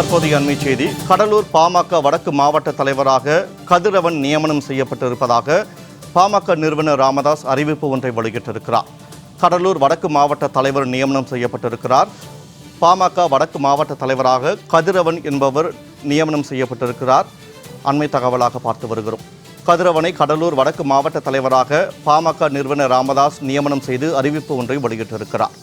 தற்போதைய அண்மை செய்தி கடலூர் பாமக வடக்கு மாவட்ட தலைவராக கதிரவன் நியமனம் செய்யப்பட்டிருப்பதாக பாமக நிறுவனர் ராமதாஸ் அறிவிப்பு ஒன்றை வெளியிட்டிருக்கிறார். கடலூர் வடக்கு மாவட்ட தலைவர் நியமனம் செய்யப்பட்டிருக்கிறார். பாமக வடக்கு மாவட்ட தலைவராக கதிரவன் என்பவர் நியமனம் செய்யப்பட்டிருக்கிறார். அண்மை தகவலாக பார்த்து வருகிறோம். கதிரவனை கடலூர் வடக்கு மாவட்ட தலைவராக பாமக நிறுவனர் ராமதாஸ் நியமனம் செய்து அறிவிப்பு ஒன்றை வெளியிட்டிருக்கிறார்.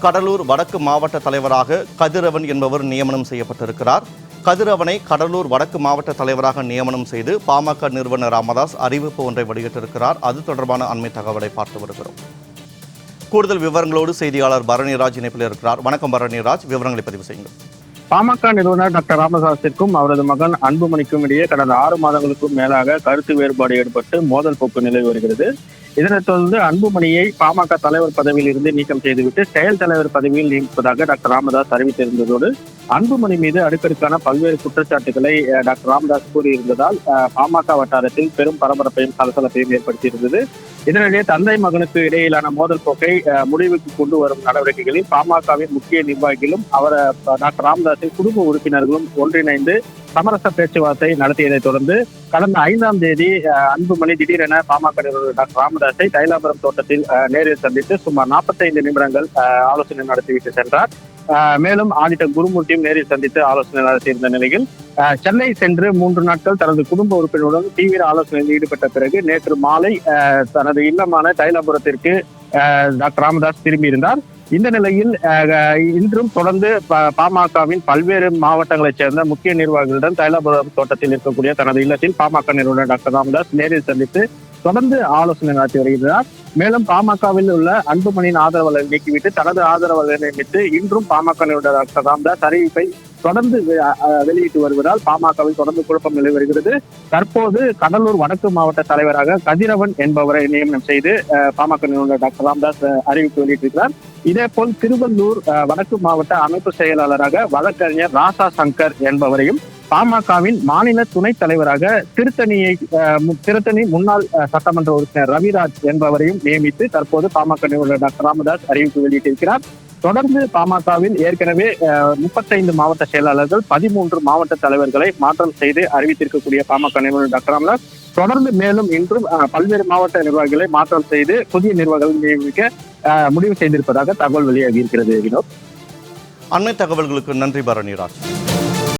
கடலூர் வடக்கு மாவட்ட தலைவராக கதிரவன் என்பவர் நியமனம் செய்யப்பட்டிருக்கிறார். கதிரவனை கடலூர் வடக்கு மாவட்ட தலைவராக நியமனம் செய்து பாமக நிறுவனர் ராமதாஸ் அறிவிப்பு ஒன்றை வெளியிட்டிருக்கிறார். அது தொடர்பான அண்மை தகவலை பார்த்து வருகிறோம். கூடுதல் விவரங்களோடு செய்தியாளர் பரணிராஜ் இணைப்பில் இருக்கிறார். வணக்கம் பரணிராஜ். விவரங்களை பதிவு செய்யுங்கள். பாமக நிறுவனர் டாக்டர் ராமதாஸிற்கும் அவரது மகன் அன்புமணிக்கும் இடையே கடந்த ஆறு மாதங்களுக்கும் மேலாக கருத்து வேறுபாடு ஏற்பட்டு மோதல் போக்கு நிலவி வருகிறது. இதனைத் தொடர்ந்து அன்புமணியை பாமக தலைவர் பதவியில் இருந்து நீக்கம் செய்துவிட்டு செயல் தலைவர் பதவியில் நீக்குவதாக டாக்டர் ராமதாஸ் அறிவித்திருந்ததோடு அன்புமணி மீது அடுக்கடுக்கான பல்வேறு குற்றச்சாட்டுகளை டாக்டர் ராமதாஸ் கூறியிருந்ததால் அஹ், பாமக வட்டாரத்தில் பெரும் பரபரப்பையும் சலசலப்பையும் ஏற்படுத்தியிருந்தது. இதனிடையே தந்தை மகனுக்கு இடையிலான மோதல் போக்கை அஹ், முடிவுக்கு கொண்டு வரும் நடவடிக்கைகளில் பாமகவின் முக்கிய நிர்வாகிகளும் அவர் டாக்டர் ராமதாஸின் குடும்ப உறுப்பினர்களும் ஒன்றிணைந்து சமரச பேச்சுவார்த்தை நடத்தியதைத் தொடர்ந்து கடந்த ஐந்தாம் தேதி அன்புமணி திடீரென பாமக நிறுவனர் டாக்டர் ராமதாஸை தைலாபுரம் தோட்டத்தில் நேரில் சந்தித்து சுமார் 45 நிமிடங்கள் ஆலோசனை நடத்திவிட்டு சென்றார். மேலும் ஆடிட்டர் குருமூர்த்தியும் நேரில் சந்தித்து ஆலோசனை நடத்தியிருந்த நிலையில் சென்னை சென்று மூன்று நாட்கள் தனது குடும்ப உறுப்பினருடன் தீவிர ஆலோசனையில் ஈடுபட்ட பிறகு நேற்று மாலை தனது இல்லமான தைலாபுரத்திற்கு அஹ், டாக்டர் ராமதாஸ் திரும்பியிருந்தார். இந்த நிலையில் இன்றும் தொடர்ந்து ப- பாமகவின் பல்வேறு மாவட்டங்களைச் சேர்ந்த முக்கிய நிர்வாகிகளுடன் தைலாபுரம் தோட்டத்தில் இருக்கக்கூடிய தனது இல்லத்தில் பாமக நிறுவனர் டாக்டர் ராமதாஸ் நேரில் சந்தித்து தொடர்ந்து ஆலோசனை நடத்தி வருகிறார். மேலும் பாமகவில் உள்ள அன்புமணியின் ஆதரவாளரை நீக்கிவிட்டு தனது ஆதரவாளரை நியமித்து இன்றும் பாமக நிறுவனர் டாக்டர் ராமதாஸ் அறிவிப்பை தொடர்ந்து வெளியிட்டு வருவதால் பாமகவில் தொடர்ந்து குழப்பம் நிலை வருகிறது. தற்போது கடலூர் வடக்கு மாவட்ட தலைவராக கதிரவன் என்பவரை நியமனம் செய்து பாமக நிறுவனர் டாக்டர் ராம்தாஸ் அறிவிப்பு வெளியிட்டிருக்கிறார். இதேபோல் திருவள்ளூர் அஹ், வடக்கு மாவட்ட அமைப்பு செயலாளராக வழக்கறிஞர் ராசா சங்கர் என்பவரையும் பாமகவின் மாநில துணைத் தலைவராக திருத்தணியை திருத்தணி முன்னாள் சட்டமன்ற உறுப்பினர் ரவிராஜ் என்பவரையும் நியமித்து தற்போது பாமக நிறுவனர் டாக்டர் ராமதாஸ் அறிவிப்பு வெளியிட்டிருக்கிறார். தொடர்ந்து பாமகவில் ஏற்கனவே முப்பத்தைந்து மாவட்ட செயலாளர்கள் பதிமூன்று மாவட்ட தலைவர்களை மாற்றம் செய்து அறிவித்திருக்கக்கூடிய பாமக நிறுவனர் டாக்டர் ராம்தாஸ். தொடர்ந்து மேலும் இன்றும் அஹ், பல்வேறு மாவட்ட நிர்வாகிகளை மாற்றம் செய்து புதிய நிர்வாகிகள் நியமிக்க முடிவு செய்திருப்பதாக தகவல் வெளியாகி இருக்கிறது வினோத். அண்மை தகவல்களுக்கு நன்றி பரணிராஜ்.